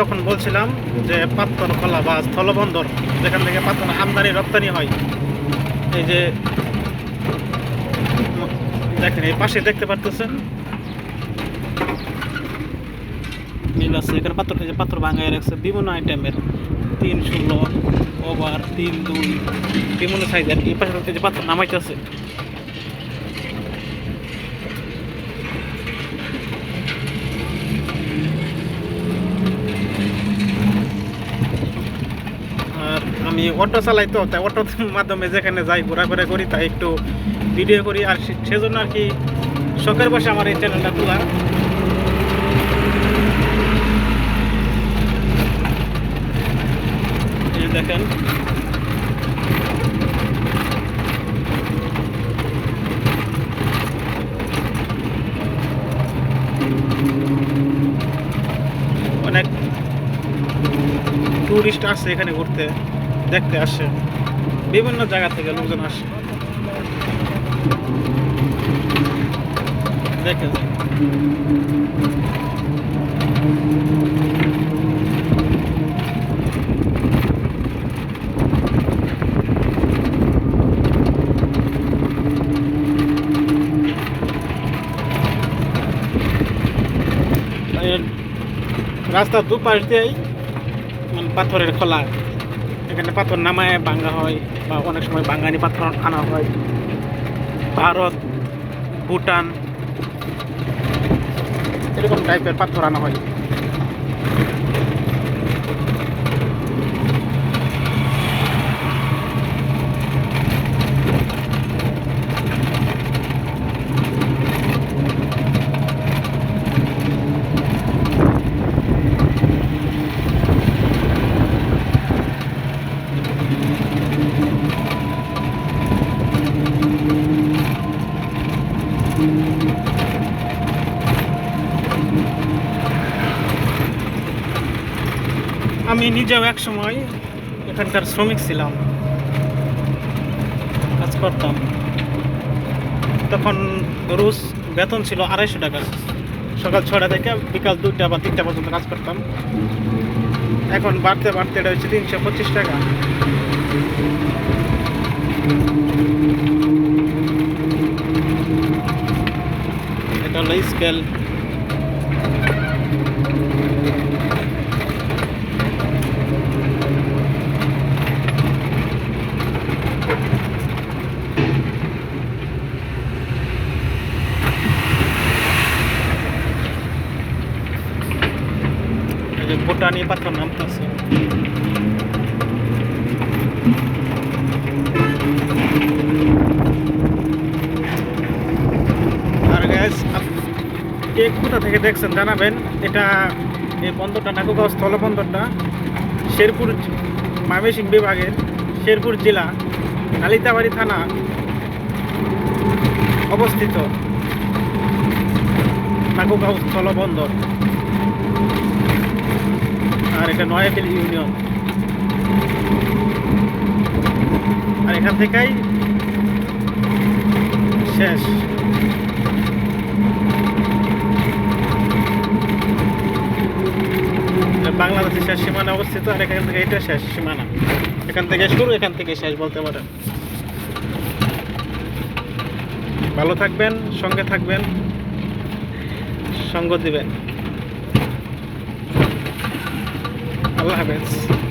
তখন বলছিলাম যে পাত্তর খোলা বা স্থলবন্দর, যেখান থেকে পাত্তর আমদানি, রপ্তানি হয়। এই যে, দেখেন, এই পাশে দেখতে পারতেছেন? মিল আছে, এখানে পাত্র যে পাত্র ভাঙায় রাখছে। বিভিন্ন আইটেমের তিন ষোলো, ওভার, তিন দুই, বিভিন্ন সাইজের এই পাশে যে পাত্র নামাইতেছে আর আমি অটো চালাই তো, তাই অটোর মাধ্যমে যেখানে যাই, ঘোরাফেরা করি, তাই একটু ভিডিও করি। আর সেজন্য আর কি শখের বসে আমার এই চ্যানেলটা তোলা দেখেন। অনেক টুরিস্ট আসে এখানে ঘুরতে। দেখতে আসে। বিভিন্ন জায়গা থেকে লোকজন আসে। দেখে রাস্তার দুপাশ দিয়েই মানে পাথরের খোলা। এখানে পাথর নামায়, বাঙ্গা হয় বা অনেক সময় বাঙ্গানি পাথর আনা হয়। ভারত, ভুটান, এরকম টাইপের পাথর আনা হয়। আমি নিজেও এক সময় এখানকার শ্রমিক ছিলাম। কাজ করতাম। তখন রোজ বেতন ছিল আড়াইশো টাকা। সকাল ছটা থেকে বিকাল দুটা বা তিনটা পর্যন্ত কাজ করতাম। এখন বাড়তে বাড়তে এটা হচ্ছে তিনশো পঁচিশ টাকা। এটা হলো স্কেল এই যে ভুটানি পাথর নামতেছে আর গ্যাস কে কোথা থেকে দেখছেন জানাবেন। এটা এই বন্দরটা নাকুগাঁও স্থলবন্দরটা শেরপুর ময়মনসিংহ বিভাগের শেরপুর জেলা নালিতাবাড়ি থানা অবস্থিত নাকুগাঁও স্থলবন্দর আর এটা ইউনিয়ন। আর এখান থেকেই শেষ। বাংলাদেশের শেষ সীমানা অবস্থিত আর এখান থেকে এটা শেষ সীমানা। এখান থেকে শুরু, এখান থেকে শেষ বলতে পারেন। ভালো থাকবেন, সঙ্গে থাকবেন, সঙ্গ দিবেন। আল্লাহ হাফেজ।